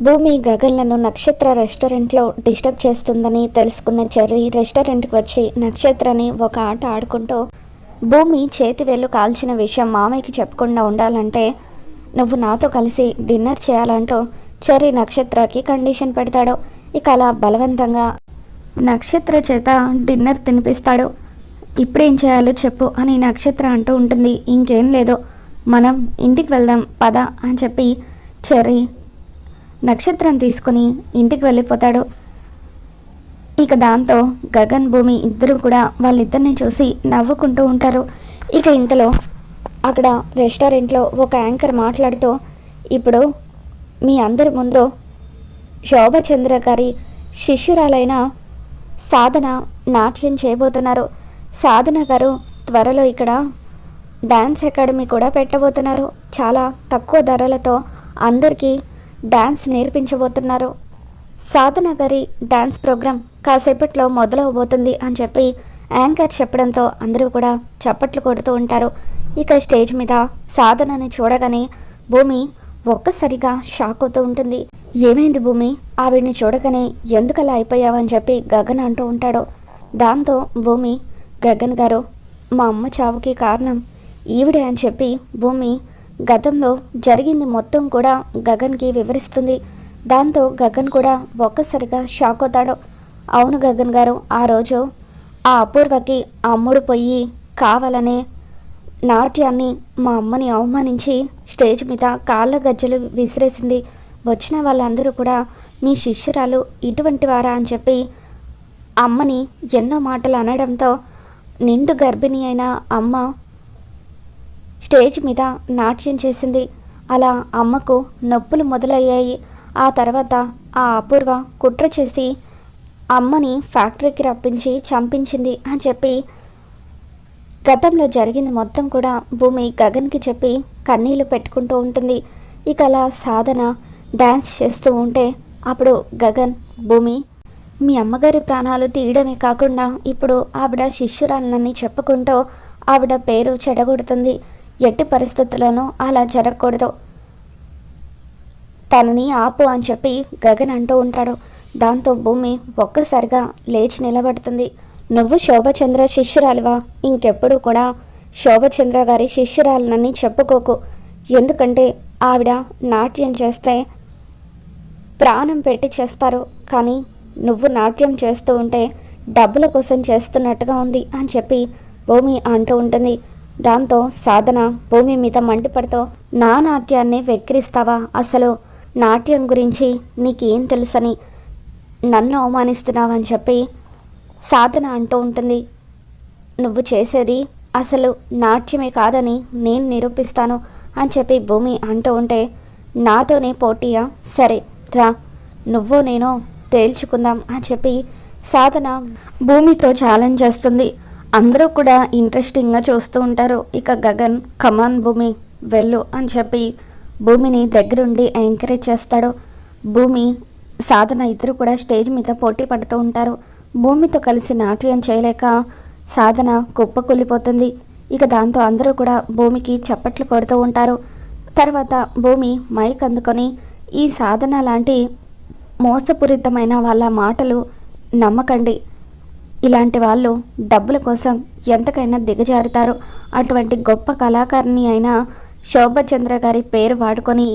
భూమి గగన్లను నక్షత్ర రెస్టారెంట్లో డిస్టర్బ్ చేస్తుందని తెలుసుకున్న చెర్రీ రెస్టారెంట్కి వచ్చి నక్షత్రని ఒక ఆట ఆడుకుంటూ భూమి చేతి వేలు కాల్చిన విషయం మామయ్యకి చెప్పకుండా ఉండాలంటే నువ్వు నాతో కలిసి డిన్నర్ చేయాలంటూ చెర్రీ నక్షత్రకి కండిషన్ పెడతాడు. ఇక అలా బలవంతంగా నక్షత్ర చేత డిన్నర్ తినిపిస్తాడు. ఇప్పుడేం చేయాలో చెప్పు అని నక్షత్ర అంటూ ఉంటుంది. ఇంకేం లేదు. మనం ఇంటికి వెళ్దాం పద అని చెప్పి చెర్రీ నక్షత్రం తీసుకుని ఇంటికి వెళ్ళిపోతాడు. ఇక దాంతో గగన్ భూమి ఇద్దరు కూడా వాళ్ళిద్దరిని చూసి నవ్వుకుంటూ ఉంటారు. ఇక ఇంతలో అక్కడ రెస్టారెంట్లో ఒక యాంకర్ మాట్లాడుతూ ఇప్పుడు మీ అందరి ముందు శోభచంద్ర గారి శిష్యురాలైన సాధన నాట్యం చేయబోతున్నారు. సాధన గారు త్వరలో ఇక్కడ డ్యాన్స్ అకాడమీ కూడా పెట్టబోతున్నారు. చాలా తక్కువ ధరలతో అందరికీ డ్యాన్స్ నేర్పించబోతున్నారు. సాధన గారి డ్యాన్స్ ప్రోగ్రాం కాసేపట్లో మొదలవబోతుంది అని చెప్పి యాంకర్ చెప్పడంతో అందరూ కూడా చప్పట్లు కొడుతూ ఉంటారు. ఇక స్టేజ్ మీద సాధనని చూడగానే భూమి ఒక్కసారిగా షాక్ అవుతూ ఉంటుంది. ఏమైంది భూమి? ఆవిడ్ని చూడగానే ఎందుకలా అయిపోయావని చెప్పి గగన్ అంటూ ఉంటాడు. దాంతో భూమి గగన్ గారు మా అమ్మ చావుకి కారణం ఈవిడే అని చెప్పి భూమి గతంలో జరిగింది మొత్తం కూడా గగన్కి వివరిస్తుంది. దాంతో గగన్ కూడా ఒక్కసారిగా షాక్ అవుతాడు. అవును గగన్ గారు ఆ రోజు ఆ అపూర్వకి అమ్ముడు పోయి కావాలనే నాట్యాన్ని మా అమ్మని అవమానించి స్టేజ్ మీద కాళ్ళ గజ్జలు విసిరేసింది. వచ్చిన వాళ్ళందరూ కూడా మీ శిష్యురాలు ఇటువంటి వారా? అని చెప్పి అమ్మని ఎన్నో మాటలు అనడంతో నిండు గర్భిణి అయిన అమ్మ స్టేజ్ మీద నాట్యం చేసింది. అలా అమ్మకు నొప్పులు మొదలయ్యాయి. ఆ తర్వాత ఆ అపూర్వ కుట్ర చేసి అమ్మని ఫ్యాక్టరీకి రప్పించి చంపించింది అని చెప్పి గతంలో జరిగింది మొత్తం కూడా భూమి గగన్కి చెప్పి కన్నీళ్ళు పెట్టుకుంటూ ఉంటుంది. ఇక అలా సాధన డ్యాన్స్ చేస్తూ ఉంటే అప్పుడు గగన్ భూమి మీ అమ్మగారి ప్రాణాలు తీయడమే కాకుండా ఇప్పుడు ఆవిడ శిష్యురాలని చెప్పుకుంటూ ఆవిడ పేరు చెడగొడుతుంది. ఎట్టి పరిస్థితుల్లోనూ అలా జరగకూడదు. తనని ఆపు అని చెప్పి గగన్ అంటూ ఉంటాడు. దాంతో భూమి ఒక్కసారిగా లేచి నిలబడుతుంది. నువ్వు శోభచంద్ర శిష్యురాలివా? ఇంకెప్పుడు కూడా శోభచంద్ర గారి శిష్యురాలనని చెప్పుకోకు. ఎందుకంటే ఆవిడ నాట్యం చేస్తే ప్రాణం పెట్టి చేస్తారు. కానీ నువ్వు నాట్యం చేస్తూ ఉంటే డబ్బుల కోసం చేస్తున్నట్టుగా ఉంది అని చెప్పి భూమి అంటూ ఉంటుంది. దాంతో సాధన భూమి మీద మండిపడుతూ నా నాట్యాన్ని వెక్కిరిస్తావా? అసలు నాట్యం గురించి నీకేం తెలుసని నన్ను అవమానిస్తున్నావని చెప్పి సాధన అంటూ ఉంటుంది. నువ్వు చేసేది అసలు నాట్యమే కాదని నేను నిరూపిస్తాను అని చెప్పి భూమి అంటూ ఉంటే నాతోనే పోటీయా? సరే రా. నువ్వు నేను తేల్చుకుందాం అని చెప్పి సాధన భూమితో ఛాలెంజ్ చేస్తుంది. అందరూ కూడా ఇంట్రెస్టింగ్గా చూస్తూ ఉంటారు. ఇక గగన్ కమాన్ భూమి వెళ్ళు అని చెప్పి భూమిని దగ్గరుండి ఎంకరేజ్ చేస్తాడు. భూమి సాధన ఇద్దరు కూడా స్టేజ్ మీద పోటీ పడుతూ ఉంటారు. భూమితో కలిసి నాట్యం చేయలేక సాధన కుప్పకూలిపోతుంది. ఇక దాంతో అందరూ కూడా భూమికి చప్పట్లు కొడుతూ ఉంటారు. తర్వాత భూమి మైక్ అందుకొని ఈ సాధన లాంటి మోసపూరితమైన వాళ్ళ మాటలు నమ్మకండి. ఇలాంటి వాళ్ళు డబ్బుల కోసం ఎంతకైనా దిగజారుతారు. అటువంటి గొప్ప కళాకారిణి అయిన శోభచంద్ర గారి పేరు వాడుకొని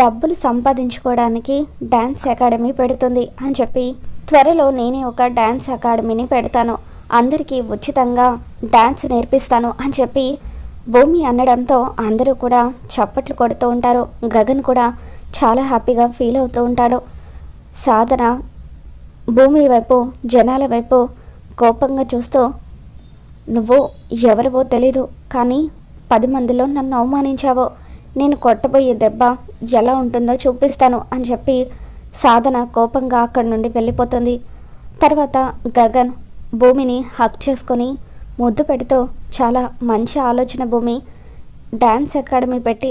డబ్బులు సంపాదించుకోవడానికి డ్యాన్స్ అకాడమీ పెడుతుంది అని చెప్పి త్వరలో నేనే ఒక డ్యాన్స్ అకాడమీని పెడతాను. అందరికీ ఉచితంగా డ్యాన్స్ నేర్పిస్తాను అని చెప్పి భూమి అనడంతో అందరూ కూడా చప్పట్లు కొడుతూ ఉంటారు. గగన్ కూడా చాలా హ్యాపీగా ఫీల్ అవుతూ ఉంటాడు. సాధన భూమి వైపు జనాల వైపు కోపంగా చూస్తూ నువ్వు ఎవరివో తెలీదు కానీ పది మందిలో నన్ను అవమానించావో నేను కొట్టబోయే దెబ్బ ఎలా ఉంటుందో చూపిస్తాను అని చెప్పి సాధన కోపంగా అక్కడి నుండి వెళ్ళిపోతుంది. తర్వాత గగన్ భూమిని హక్ చేసుకొని ముద్దు పెడుతూ చాలా మంచి ఆలోచన భూమి. డ్యాన్స్ అకాడమీ పెట్టి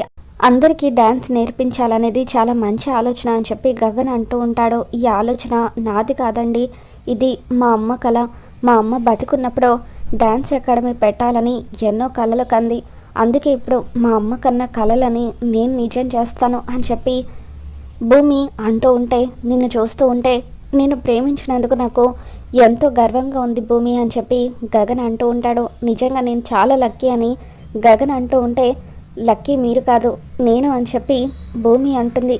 అందరికీ డ్యాన్స్ నేర్పించాలనేది చాలా మంచి ఆలోచన అని చెప్పి గగన్ అంటూ ఉంటాడు. ఈ ఆలోచన నాది కాదండి. ఇది మా అమ్మ కళ మా అమ్మ బతికున్నప్పుడు డ్యాన్స్ అకాడమీ పెట్టాలని ఎన్నో కళలు కంది. అందుకే ఇప్పుడు మా అమ్మ కన్న కళలని నేను నిజం చేస్తాను అని చెప్పి భూమి అంటూ ఉంటే నిన్ను చూస్తూ ఉంటే నేను ప్రేమించినందుకు నాకు ఎంతో గర్వంగా ఉంది భూమి అని చెప్పి గగన్ అంటూ ఉంటాడు. నిజంగా నేను చాలా లక్కీ అని గగన్ అంటూ ఉంటే లక్కీ మీరు కాదు నేను అని చెప్పి భూమి అంటుంది.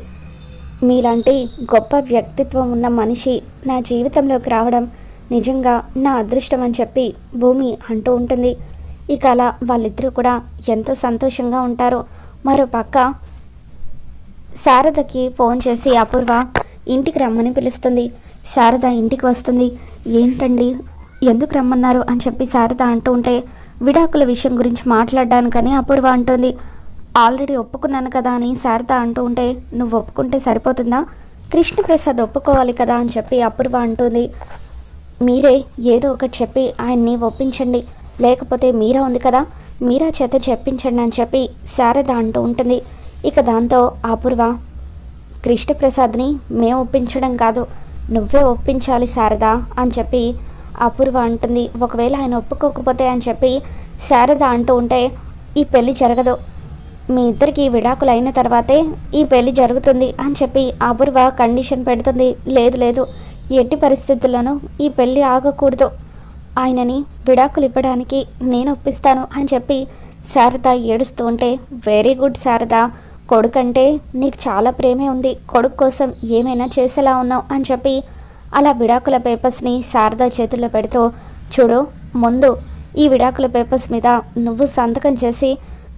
మీలాంటి గొప్ప వ్యక్తిత్వం ఉన్న మనిషి నా జీవితంలోకి రావడం నిజంగా నా అదృష్టం అని చెప్పి భూమి అంటూ ఉంటుంది. ఇక అలా వాళ్ళిద్దరూ కూడా ఎంతో సంతోషంగా ఉంటారు. మరో పక్క శారదకి ఫోన్ చేసి అపూర్వ ఇంటికి రమ్మని పిలుస్తుంది. శారద ఇంటికి వస్తుంది. ఏంటండి? ఎందుకు రమ్మన్నారు? అని చెప్పి శారద అంటూ ఉంటే విడాకుల విషయం గురించి మాట్లాడడానికని అపూర్వ అంటుంది. ఆల్రెడీ ఒప్పుకున్నాను కదా అని శారద అంటూ ఉంటే నువ్వు ఒప్పుకుంటే సరిపోతుందా? కృష్ణప్రసాద్ ఒప్పుకోవాలి కదా అని చెప్పి అపూర్వ అంటుంది. మీరే ఏదో ఒకటి చెప్పి ఆయన్ని ఒప్పించండి. లేకపోతే మీరా ఉంది కదా? మీరా చేత చెప్పించండి అని చెప్పి శారద అంటూ ఉంటుంది. ఇక దాంతో అపూర్వ కృష్ణప్రసాద్ని మేము ఒప్పించడం కాదు. నువ్వే ఒప్పించాలి శారద అని చెప్పి అపూర్వ అంటుంది. ఒకవేళ ఆయన ఒప్పుకోకపోతే అని చెప్పి శారద అంటూ ఉంటే ఈ పెళ్ళి జరగదు. మీ ఇద్దరికి విడాకులు అయిన తర్వాతే ఈ పెళ్ళి జరుగుతుంది అని చెప్పి అపూర్వ కండిషన్ పెడుతుంది. లేదు లేదు. ఎట్టి పరిస్థితుల్లోనూ ఈ పెళ్ళి ఆగకూడదు. ఆయనని విడాకులు ఇవ్వడానికి నేను ఒప్పిస్తాను అని చెప్పి శారద ఏడుస్తూ ఉంటే వెరీ గుడ్ శారద. కొడుకంటే నీకు చాలా ప్రేమే ఉంది. కొడుకు కోసం ఏమైనా చేసేలా ఉన్నావు అని చెప్పి అలా విడాకుల పేపర్స్ని శారదా చేతుల్లో పెడుతూ చూడు ముందు ఈ విడాకుల పేపర్స్ మీద నువ్వు సంతకం చేసి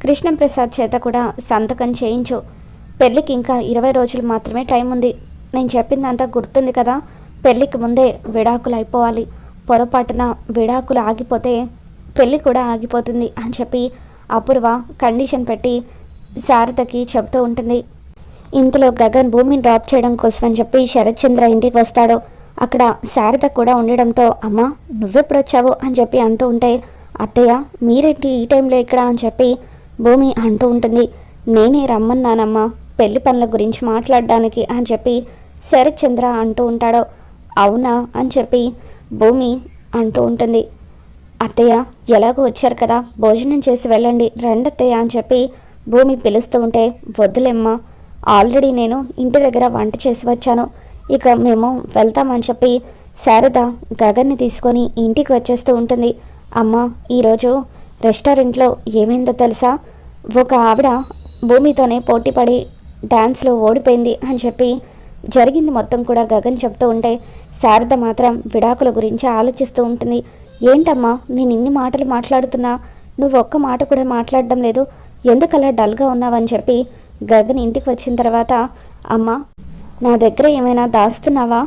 కృష్ణప్రసాద్ చేత కూడా సంతకం చేయించు. పెళ్ళికి ఇంకా ఇరవై రోజులు మాత్రమే టైం ఉంది. నేను చెప్పిందంతా గుర్తుంది కదా. పెళ్ళికి ముందే విడాకులు అయిపోవాలి. పొరపాటున విడాకులు ఆగిపోతే పెళ్ళి కూడా ఆగిపోతుంది అని చెప్పి అపూర్వ కండిషన్ పెట్టి శారదకి చెబుతూ ఉంటుంది. ఇంతలో గగన్ భూమిని డ్రాప్ చేయడం కోసం అని చెప్పి శరత్చంద్ర ఇంటికి వస్తాడు. అక్కడ శారద కూడా ఉండడంతో అమ్మ నువ్వెప్పుడు వచ్చావు అని చెప్పి అంటూ ఉంటే అత్తయ్య మీరేంటి ఈ టైంలో ఇక్కడ? అని చెప్పి భూమి అంటూ ఉంటుంది. నేనే రమ్మన్నానమ్మా పెళ్ళి పనుల గురించి మాట్లాడడానికి అని చెప్పి శరత్చంద్ర అంటూ ఉంటాడు. అవునా? అని చెప్పి భూమి అంటూ ఉంటుంది. అత్తయ్య ఎలాగో వచ్చారు కదా భోజనం చేసి వెళ్ళండి రండి అత్తయ్య అని చెప్పి భూమి పిలుస్తూ ఉంటే వద్దులేమ్మా ఆల్రెడీ నేను ఇంటి దగ్గర వంట చేసి వచ్చాను. ఇక మేము వెళ్తామని చెప్పి శారద గగన్ని తీసుకొని ఇంటికి వచ్చేస్తూ ఉంటుంది. అమ్మ ఈరోజు రెస్టారెంట్లో ఏమైందో తెలుసా? ఒక ఆవిడ భూమితోనే పోటీపడి డ్యాన్స్లో ఓడిపోయింది అని చెప్పి జరిగింది మొత్తం కూడా గగన్ చెప్తూ ఉంటే శారద మాత్రం విడాకుల గురించి ఆలోచిస్తూ ఉంటుంది. ఏంటమ్మా నేను ఇన్ని మాటలు మాట్లాడుతున్నా నువ్వు ఒక్క మాట కూడా మాట్లాడడం లేదు ఎందుకలా డల్గా ఉన్నావని చెప్పి గగన్ ఇంటికి వచ్చిన తర్వాత అమ్మ నా దగ్గర ఏమైనా దాస్తున్నావా?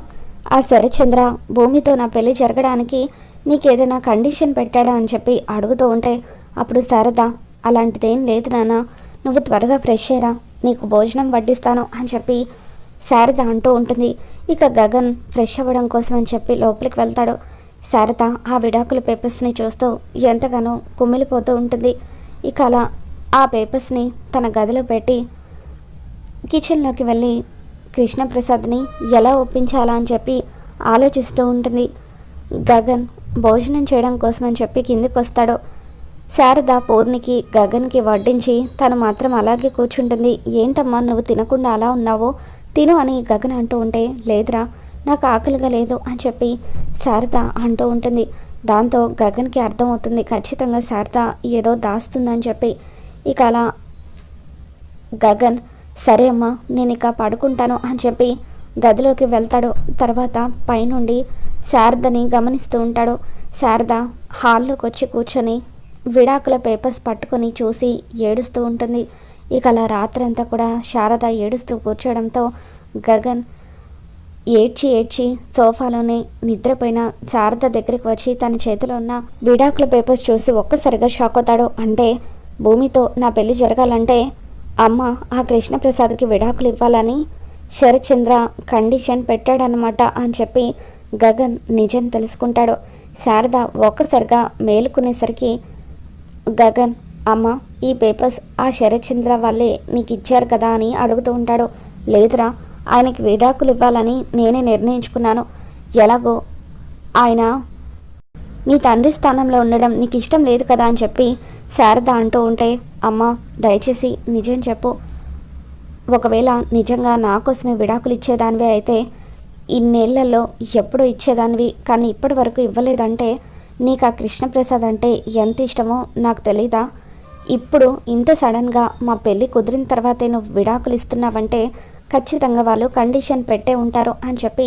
ఆ శరచంద్ర భూమితో నా పెళ్ళి జరగడానికి నీకేదైనా కండిషన్ పెట్టాడా అని చెప్పి అడుగుతూ ఉంటే అప్పుడు శారద అలాంటిదేం లేదు నాన్న నువ్వు త్వరగా ఫ్రెష్ అయ్యరా నీకు భోజనం వడ్డిస్తాను అని చెప్పి శారద అంటూ ఉంటుంది. ఇక గగన్ ఫ్రెష్ అవ్వడం కోసం అని చెప్పి లోపలికి వెళ్తాడు. శారద ఆ విడాకుల పేపర్స్ని చూస్తూ ఎంతగానో కుమిలిపోతూ ఉంటుంది. ఇక అలా ఆ పేపర్స్ని తన గదిలో పెట్టి కిచెన్లోకి వెళ్ళి కృష్ణప్రసాద్ని ఎలా ఒప్పించాలా అని చెప్పి ఆలోచిస్తూ ఉంటుంది. గగన్ భోజనం చేయడం కోసం అని చెప్పి కిందికి వస్తాడు. శారద పూర్ణికి గగన్కి వడ్డించి తను మాత్రం అలాగే కూర్చుంటుంది. ఏంటమ్మా నువ్వు తినకుండా అలా ఉన్నావో? తిను అని గగన్ అంటూ ఉంటే లేదురా నాకు ఆకలిగా లేదు అని చెప్పి శారద అంటూ ఉంటుంది. దాంతో గగన్కి అర్థమవుతుంది ఖచ్చితంగా శారద ఏదో దాస్తుందని చెప్పి. ఇక అలా గగన్ సరే అమ్మా నేను ఇక పడుకుంటాను అని చెప్పి గదిలోకి వెళ్తాడు. తర్వాత పైనుండి శారదని గమనిస్తూ ఉంటాడు. శారద హాల్లోకి వచ్చి కూర్చొని విడాకుల పేపర్స్ పట్టుకొని చూసి ఏడుస్తూ ఉంటుంది. ఇక అలా రాత్రంతా కూడా శారద ఏడుస్తూ కూర్చోవడంతో గగన్ ఏడ్చి ఏడ్చి సోఫాలోనే నిద్రపోయిన శారద దగ్గరికి వచ్చి తన చేతిలో ఉన్న విడాకుల పేపర్స్ చూసి ఒక్కసారిగా షాక్ అవుతాడు. అంటే భూమితో నా పెళ్ళి జరగాలంటే అమ్మ ఆ కృష్ణప్రసాద్కి విడాకులు ఇవ్వాలని శరచంద్ర కండిషన్ పెట్టాడనమాట అని చెప్పి గగన్ నిజం తెలుసుకుంటాడు. శారద ఒక్కసారిగా మేలుకునేసరికి గగన్ అమ్మ ఈ పేపర్స్ ఆ శరచంద్ర వాళ్ళే నీకు ఇచ్చారు కదా అని అడుగుతూ ఉంటాడు. లేదురా ఆయనకి విడాకులు ఇవ్వాలని నేనే నిర్ణయించుకున్నాను. ఎలాగో ఆయన నీ తండ్రి స్థానంలో ఉండడం నీకు ఇష్టం లేదు కదా అని చెప్పి శారద అంటూ ఉంటే అమ్మ దయచేసి నిజం చెప్పు. ఒకవేళ నిజంగా నా కోసమే విడాకులు ఇచ్చేదానివే అయితే ఇన్నేళ్ళలో ఎప్పుడో ఇచ్చేదానివి కానీ ఇప్పటి వరకు ఇవ్వలేదంటే నీకు ఆ కృష్ణప్రసాద్ అంటే ఎంత ఇష్టమో నాకు తెలీదా? ఇప్పుడు ఇంత సడన్గా మా పెళ్ళి కుదిరిన తర్వాతే నువ్వు విడాకులు ఇస్తున్నావంటే ఖచ్చితంగా వాళ్ళు కండిషన్ పెట్టే ఉంటారు అని చెప్పి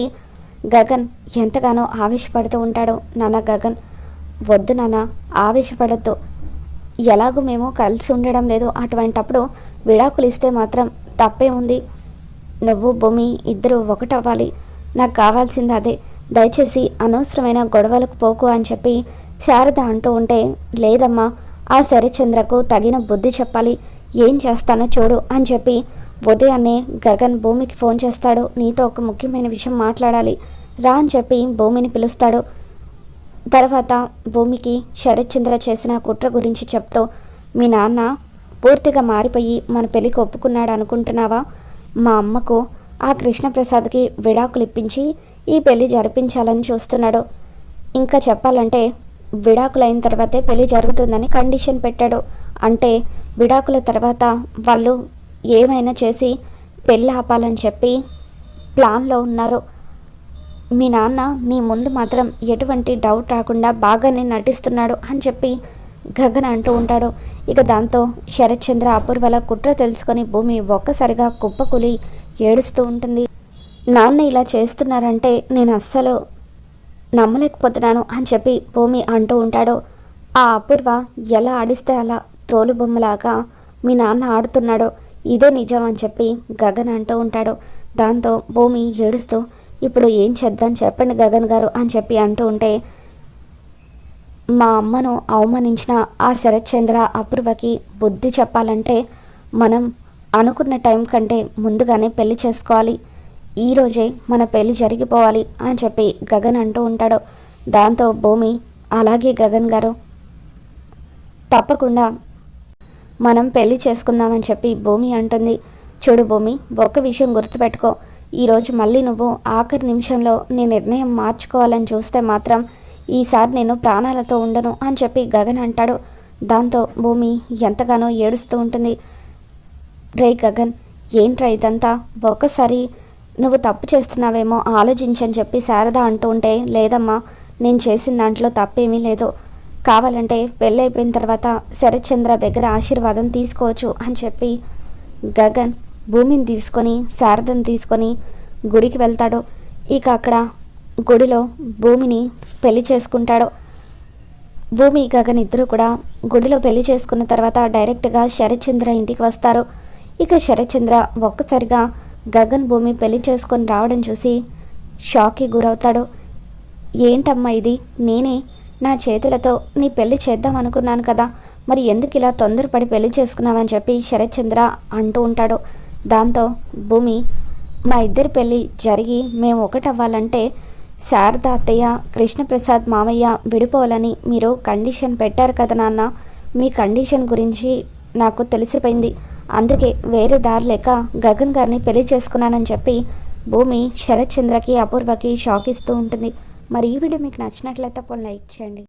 గగన్ ఎంతగానో ఆవేశపడుతూ ఉంటాడు. నాన్న గగన్ వద్దు నాన్న ఆవేశపడద్దు. ఎలాగూ మేము కలిసి ఉండడం లేదు. అటువంటప్పుడు విడాకులు ఇస్తే మాత్రం తప్పే ఉంది. నువ్వు భూమి ఇద్దరు ఒకటవ్వాలి. నాకు కావాల్సింది అదే. దయచేసి అనవసరమైన గొడవలకు పోకు అని చెప్పి శారద అంటూ ఉంటే లేదమ్మా ఆ శరచంద్రకు తగిన బుద్ధి చెప్పాలి. ఏం చేస్తానో చూడు అని చెప్పి ఉదయాన్నే గగన్ భూమికి ఫోన్ చేస్తాడు. నీతో ఒక ముఖ్యమైన విషయం మాట్లాడాలి. రా అని చెప్పి భూమిని పిలుస్తాడు. తర్వాత భూమికి శరత్చంద్ర చేసిన కుట్ర గురించి చెప్తూ మీ నాన్న పూర్తిగా మారిపోయి మన పెళ్ళికి ఒప్పుకున్నాడు అనుకుంటున్నావా? మా అమ్మకు ఆ కృష్ణప్రసాద్కి విడాకులు ఇప్పించి ఈ పెళ్ళి జరిపించాలని చూస్తున్నాడు. ఇంకా చెప్పాలంటే విడాకులు అయిన తర్వాతే పెళ్ళి జరుగుతుందని కండిషన్ పెట్టాడు. అంటే విడాకుల తర్వాత వాళ్ళు ఏమైనా చేసి పెళ్ళి ఆపాలని చెప్పి ప్లాన్లో ఉన్నారు. మీ నాన్న నీ ముందు మాత్రం ఎటువంటి డౌట్ రాకుండా బాగానే నటిస్తున్నాడు అని చెప్పి గగన్ అంటూ ఉంటాడు. ఇక దాంతో శరత్చంద్ర అపూర్వల కుట్ర తెలుసుకొని భూమి ఒక్కసారిగా కుప్పకూలి ఏడుస్తూ ఉంటుంది. నాన్న ఇలా చేస్తున్నారంటే నేను అస్సలు నమ్మలేకపోతున్నాను అని చెప్పి భూమి అంటూ ఉంటాడు. ఆ అపూర్వ ఎలా ఆడిస్తే అలా తోలుబొమ్మలాగా మీ నాన్న ఆడుతున్నాడో. ఇదే నిజం అని చెప్పి గగన్ అంటూ ఉంటాడు. దాంతో భూమి ఏడుస్తూ ఇప్పుడు ఏం చేద్దాం చెప్పండి గగన్ గారు అని చెప్పి అంటూ ఉంటే మా అమ్మను అవమానించిన ఆ శరత్చంద్ర అపూర్వకి బుద్ధి చెప్పాలంటే మనం అనుకున్న టైం కంటే ముందుగానే పెళ్ళి చేసుకోవాలి. ఈరోజే మన పెళ్ళి జరిగిపోవాలి అని చెప్పి గగన్ అంటూ ఉంటాడు. దాంతో భూమి అలాగే గగన్ గారు తప్పకుండా మనం పెళ్ళి చేసుకుందామని చెప్పి భూమి అంటుంది. చూడు భూమి ఒక్క విషయం గుర్తుపెట్టుకో. ఈరోజు మళ్ళీ నువ్వు ఆఖరి నిమిషంలో నీ నిర్ణయం మార్చుకోవాలని చూస్తే మాత్రం ఈసారి నేను ప్రాణాలతో ఉండను అని చెప్పి గగన్ అంటాడు. దాంతో భూమి ఎంతగానో ఏడుస్తూ ఉంటుంది. రే గగన్ ఏంట్రా ఇదంతా? ఒకసారి నువ్వు తప్పు చేస్తున్నావేమో ఆలోచించని చెప్పి శారద అంటూ ఉంటే లేదమ్మా నేను చేసిన దాంట్లో తప్పేమీ లేదు. కావాలంటే పెళ్ళైపోయిన తర్వాత శరత్చంద్ర దగ్గర ఆశీర్వాదం తీసుకోవచ్చు అని చెప్పి గగన్ భూమిని తీసుకొని శారదను తీసుకొని గుడికి వెళ్తాడు. ఇక అక్కడ గుడిలో భూమిని పెళ్ళి చేసుకుంటాడు. భూమి గగన్ ఇద్దరు కూడా గుడిలో పెళ్ళి చేసుకున్న తర్వాత డైరెక్ట్గా శరత్చంద్ర ఇంటికి వస్తారు. ఇక శరత్చంద్ర ఒక్కసారిగా గగన్ భూమి పెళ్ళి చేసుకొని రావడం చూసి షాక్కి గురవుతాడు. ఏంటమ్మా ఇది? నేనే నా చేతులతో నీ పెళ్ళి చేద్దాం అనుకున్నాను కదా. మరి ఎందుకు ఇలా తొందరపడి పెళ్ళి చేసుకున్నావని చెప్పి శరత్చంద్ర అంటూ ఉంటాడు. దాంతో భూమి మా ఇద్దరి పెళ్ళి జరిగి మేము ఒకటవ్వాలంటే శారద అత్తయ్య కృష్ణప్రసాద్ మామయ్య విడిపోవాలని మీరు కండిషన్ పెట్టారు కదా నాన్న. మీ కండిషన్ గురించి నాకు తెలిసిపోయింది. అందుకే వేరే దారి లేక గగన్ గారిని పెళ్ళి చేసుకున్నానని చెప్పి భూమి శరత్చంద్రకి అపూర్వకి షాక్ ఇస్తూ ఉంటుంది. మరి ఈ వీడియో మీకు నచ్చినట్లయితే అప్పుడు లైక్ చేయండి.